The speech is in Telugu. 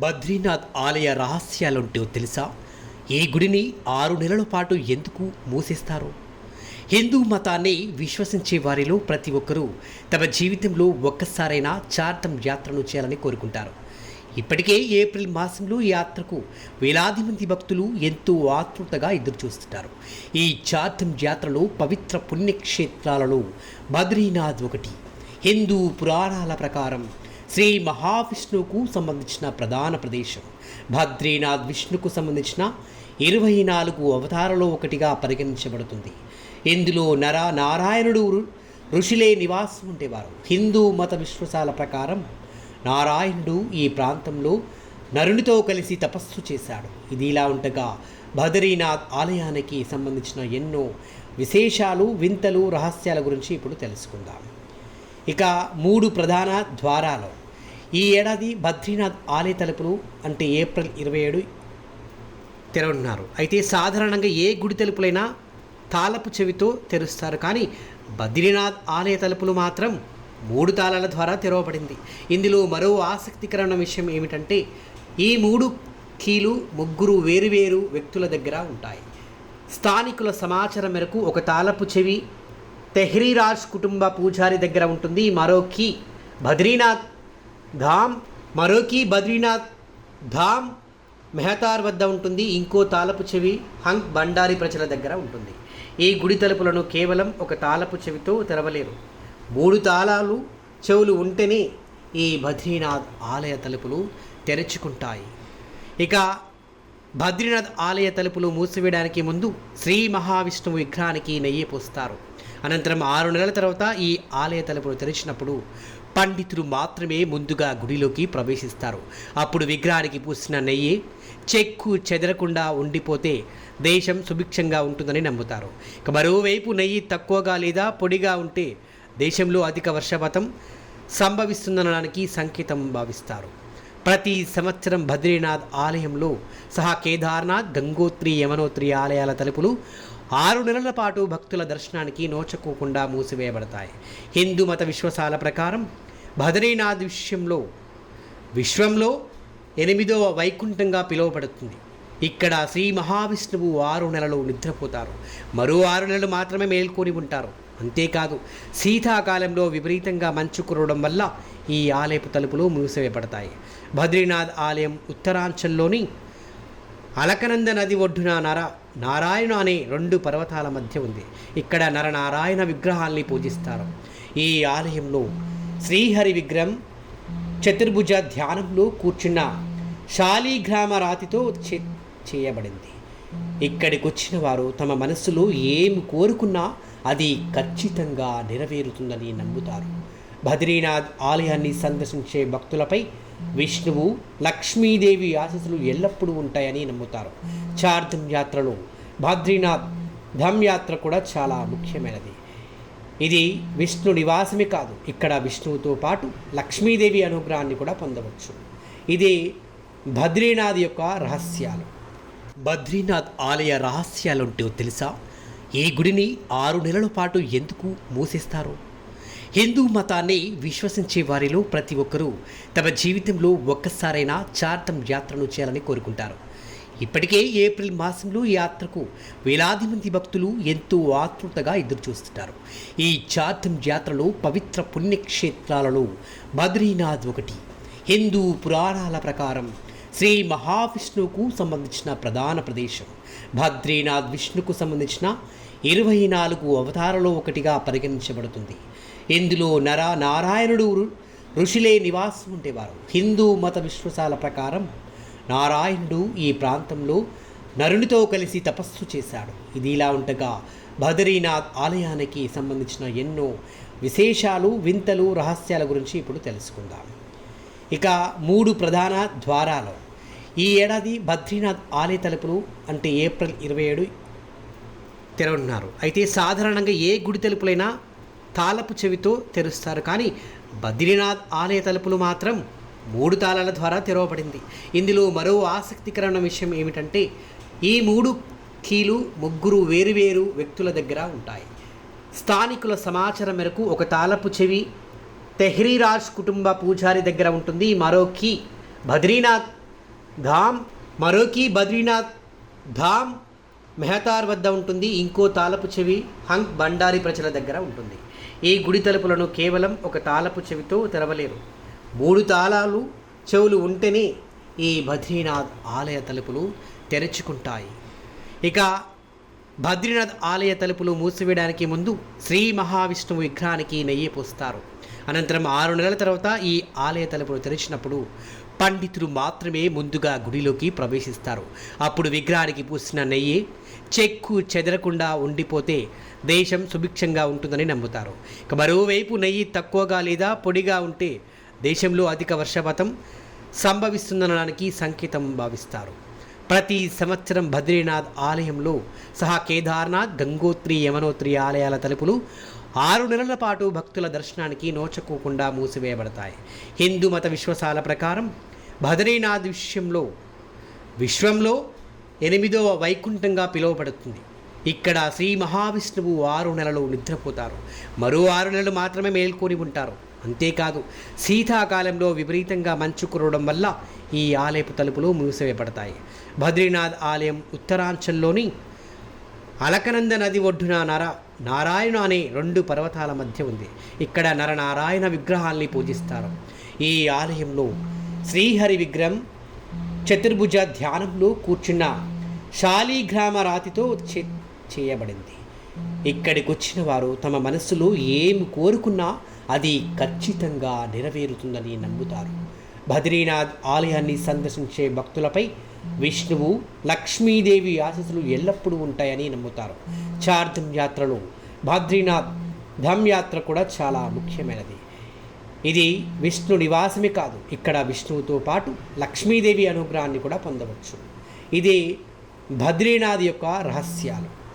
బద్రీనాథ్ ఆలయ రహస్యాలుంటో తెలుసా? ఈ గుడిని ఆరు నెలల పాటు ఎందుకు మూసేస్తారు? హిందూ మతాన్ని విశ్వసించే వారిలో ప్రతి ఒక్కరూ తమ జీవితంలో ఒక్కసారైనా చార్థం యాత్రను చేయాలని కోరుకుంటారు. ఇప్పటికే ఏప్రిల్ మాసంలో ఈ యాత్రకు వేలాది మంది భక్తులు ఎంతో ఆతృతగా ఎదురుచూస్తుంటారు ఈ చార్థం యాత్రలో పవిత్ర పుణ్యక్షేత్రాలలో బద్రీనాథ్ ఒకటి హిందూ పురాణాల ప్రకారం శ్రీ మహావిష్ణువుకు సంబంధించిన ప్రధాన ప్రదేశం. భద్రీనాథ్ విష్ణుకు సంబంధించిన ఇరవై నాలుగు అవతారలో ఒకటిగా పరిగణించబడుతుంది. ఇందులో నర నారాయణుడు ఋషులే నివాసం ఉండేవారు. హిందూ మత విశ్వాసాల ప్రకారం నారాయణుడు ఈ ప్రాంతంలో నరునితో కలిసి తపస్సు చేశాడు. ఇది ఇలా ఉండగా బదరీనాథ్ ఆలయానికి సంబంధించిన ఎన్నో విశేషాలు వింతలు రహస్యాల గురించి ఇప్పుడు తెలుసుకుందాం. ఇక మూడు ప్రధాన ద్వారాలు. ఈ ఏడాది బద్రీనాథ్ ఆలయ తలుపులు అంటే ఏప్రిల్ ఇరవై ఏడు తెరవనున్నారు. అయితే సాధారణంగా ఏ గుడి తలుపులైనా తాళపు చెవితో తెరుస్తారు. కానీ బద్రీనాథ్ ఆలయ తలుపులు మాత్రం మూడు తాళాల ద్వారా తెరవబడింది. ఇందులో మరో ఆసక్తికరమైన విషయం ఏమిటంటే ఈ మూడు కీలు ముగ్గురు వేరువేరు వ్యక్తుల దగ్గర ఉంటాయి. స్థానికుల సమాచారం మేరకు ఒక తాళపు చెవి తెహ్రీరాజ్ కుటుంబ పూజారి దగ్గర ఉంటుంది. మరో కీ బద్రీనాథ్ ధామ్ మరో కీ బద్రీనాథ్ ధామ్ మెహతార్ వద్ద ఉంటుంది. ఇంకో తాళపు చెవి హంక్ బండారి ప్రజల దగ్గర ఉంటుంది. ఈ గుడి తలుపులను కేవలం ఒక తాళపు చెవితో తెరవలేరు. మూడు తాళాలు చెవులు ఉంటేనే ఈ బద్రీనాథ్ ఆలయ తలుపులు తెరుచుకుంటాయి. ఇక బద్రీనాథ్ ఆలయ తలుపులు మూసివేయడానికి ముందు శ్రీ మహావిష్ణువు విగ్రహానికి నెయ్యి పోస్తారు. అనంతరం ఆరు నెలల తర్వాత ఈ ఆలయ తలుపులు తెరిచినప్పుడు పండితులు మాత్రమే ముందుగా గుడిలోకి ప్రవేశిస్తారు. అప్పుడు విగ్రహానికి పూసిన నెయ్యి చెక్కు చెదరకుండా ఉండిపోతే దేశం సుభిక్షంగా ఉంటుందని నమ్ముతారు. ఇక మరోవైపు నెయ్యి తక్కువగా లేదా పొడిగా ఉంటే దేశంలో అధిక వర్షపాతం సంభవిస్తుందనడానికి సంకేతం భావిస్తారు. ప్రతి సంవత్సరం బద్రీనాథ్ ఆలయంలో సహా కేదార్నాథ్ గంగోత్రి యమనోత్రి ఆలయాల తలుపులు ఆరు నెలల పాటు భక్తుల దర్శనానికి నోచకోకుండా మూసివేయబడతాయి. హిందూ మత విశ్వాసాల ప్రకారం బద్రీనాథ్ విషయంలో విశ్వంలో ఎనిమిదవ వైకుంఠంగా పిలువబడుతుంది. ఇక్కడ శ్రీ మహావిష్ణువు ఆరు నెలలు నిద్రపోతారు. మరో ఆరు నెలలు మాత్రమే మేల్కొని ఉంటారు. అంతేకాదు శీతాకాలంలో విపరీతంగా మంచు కురవడం వల్ల ఈ ఆలయపు తలుపులు మూసివేయబడతాయి. బద్రీనాథ్ ఆలయం ఉత్తరాంచల్లోని అలకనంద నది ఒడ్డున నర నారాయణ అనే రెండు పర్వతాల మధ్య ఉంది. ఇక్కడ నరనారాయణ విగ్రహాల్ని పూజిస్తారు. ఈ ఆలయంలో శ్రీహరి విగ్రహం చతుర్భుజ ధ్యానంలో కూర్చున్న శాలీగ్రామ రాతితో చే చేయబడింది. ఇక్కడికి వచ్చిన వారు తమ మనస్సులో ఏమి కోరుకున్నా అది ఖచ్చితంగా నెరవేరుతుందని నమ్ముతారు. బద్రీనాథ్ ఆలయాన్ని సందర్శించే భక్తులపై విష్ణువు లక్ష్మీదేవి ఆశీస్సులు ఎల్లప్పుడూ ఉంటాయని నమ్ముతారు. చార్ధం యాత్రలో బద్రీనాథ్ ధమ్ యాత్ర కూడా చాలా ముఖ్యమైనది. ఇది విష్ణు నివాసమే కాదు ఇక్కడ విష్ణువుతో పాటు లక్ష్మీదేవి అనుగ్రహాన్ని కూడా పొందవచ్చు. ఇది బద్రీనాథ్ యొక్క రహస్యాలు. బద్రీనాథ్ ఆలయ రహస్యాలుంటో తెలుసా? ఈ గుడిని ఆరు నెలల పాటు ఎందుకు మూసిస్తారు? హిందూ మతాన్ని విశ్వసించే వారిలో ప్రతి ఒక్కరూ తమ జీవితంలో ఒక్కసారైనా చార్థం యాత్రను చేయాలని కోరుకుంటారు. ఇప్పటికే ఏప్రిల్ మాసంలో ఈ యాత్రకు వేలాది మంది భక్తులు ఎంతో ఆతృతగా ఎదురుచూస్తుంటారు ఈ చార్థం యాత్రలో పవిత్ర పుణ్యక్షేత్రాలలో బద్రీనాథ్ ఒకటి హిందూ పురాణాల ప్రకారం శ్రీ మహావిష్ణువుకు సంబంధించిన ప్రధాన ప్రదేశం. బద్రీనాథ్ విష్ణుకు సంబంధించిన ఇరవై నాలుగు అవతారాలలో ఒకటిగా పరిగణించబడుతుంది. ఇందులో నర నారాయణుడు ఋషులే నివాసం ఉండేవారు. హిందూ మత విశ్వాసాల ప్రకారం నారాయణుడు ఈ ప్రాంతంలో నరునితో కలిసి తపస్సు చేశాడు. ఇది ఇలా ఉండగా బదరీనాథ్ ఆలయానికి సంబంధించిన ఎన్నో విశేషాలు వింతలు రహస్యాల గురించి ఇప్పుడు తెలుసుకుందాం. ఇక మూడు ప్రధాన ద్వారాలు. ఈ ఏడాది బద్రీనాథ్ ఆలయ తలుపులు అంటే ఏప్రిల్ ఇరవై ఏడు తెరవనున్నారు. అయితే సాధారణంగా ఏ గుడి తలుపులైనా తాళపు చెవితో తెరుస్తారు. కానీ బద్రీనాథ్ ఆలయ తలుపులు మాత్రం మూడు తాళాల ద్వారా తెరవబడింది. ఇందులో మరో ఆసక్తికరమైన విషయం ఏమిటంటే ఈ మూడు కీలు ముగ్గురు వేరువేరు వ్యక్తుల దగ్గర ఉంటాయి. స్థానికుల సమాచారం మేరకు ఒక తాళపు చెవి తెహ్రీరాజ్ కుటుంబ పూజారి దగ్గర ఉంటుంది. మరో కీ బద్రీనాథ్ ధామ్ మరోకి బద్రీనాథ్ ధామ్ మెహతార్ వద్ద ఉంటుంది. ఇంకో తాలపు చెవి హంక్ బండారి ప్రజల దగ్గర ఉంటుంది. ఈ గుడి తలుపులను కేవలం ఒక తాళపు చెవితో తెరవలేరు. మూడు తాళాలు చెవులు ఉంటేనే ఈ బద్రీనాథ్ ఆలయ తలుపులు తెరుచుకుంటాయి. ఇక బద్రీనాథ్ ఆలయ తలుపులు మూసివేయడానికి ముందు శ్రీ మహావిష్ణువు విగ్రహానికి నెయ్యి పోస్తారు. అనంతరం ఆరు నెలల తర్వాత ఈ ఆలయ తలుపులు తెరిచినప్పుడు పండితులు మాత్రమే ముందుగా గుడిలోకి ప్రవేశిస్తారు. అప్పుడు విగ్రహానికి పూసిన నెయ్యి చెక్కు చెదరకుండా ఉండిపోతే దేశం సుభిక్షంగా ఉంటుందని నమ్ముతారు. ఇక మరోవైపు నెయ్యి తక్కువగా లేదా పొడిగా ఉంటే దేశంలో అధిక వర్షపాతం సంభవిస్తుందనడానికి సంకేతం భావిస్తారు. ప్రతి సంవత్సరం బద్రీనాథ్ ఆలయంలో సహా కేదార్నాథ్ గంగోత్రి యమనోత్రి ఆలయాల తలుపులు ఆరు నెలల పాటు భక్తుల దర్శనానికి నోచకోకుండా మూసివేయబడతాయి. హిందూ మత విశ్వాసాల ప్రకారం బద్రీనాథ్ విషయంలో విశ్వంలో ఎనిమిదవ వైకుంఠంగా పిలువబడుతుంది. ఇక్కడ శ్రీ మహావిష్ణువు ఆరు నెలలు నిద్రపోతారు. మరో ఆరు నెలలు మాత్రమే మేల్కొని ఉంటారు. అంతేకాదు శీతాకాలంలో విపరీతంగా మంచు కురవడం వల్ల ఈ ఆలయపు తలుపులు మూసివేయబడతాయి. బద్రీనాథ్ ఆలయం ఉత్తరాంచల్లోని అలకనంద నది ఒడ్డున నర నారాయణ అనే రెండు పర్వతాల మధ్య ఉంది. ఇక్కడ నరనారాయణ విగ్రహాల్ని పూజిస్తారు. ఈ ఆలయంలో శ్రీహరి విగ్రహం చతుర్భుజ ధ్యానంలో కూర్చున్న శాలీగ్రామ రాతితో చే- చేయబడింది. ఇక్కడికి వచ్చిన వారు తమ మనస్సులో ఏమి కోరుకున్నా అది ఖచ్చితంగా నెరవేరుతుందని నమ్ముతారు. బద్రీనాథ్ ఆలయాన్ని సందర్శించే భక్తులపై విష్ణువు లక్ష్మీదేవి ఆశీస్సులు ఎల్లప్పుడూ ఉంటాయని నమ్ముతారు. చార్ధం యాత్రలో బద్రీనాథ్ ధమ్ యాత్ర కూడా చాలా ముఖ్యమైనది. ఇది విష్ణు నివాసమే కాదు ఇక్కడ విష్ణువుతో పాటు లక్ష్మీదేవి అనుగ్రహాన్ని కూడా పొందవచ్చు. ఇది బద్రీనాథ్ యొక్క రహస్యాలు.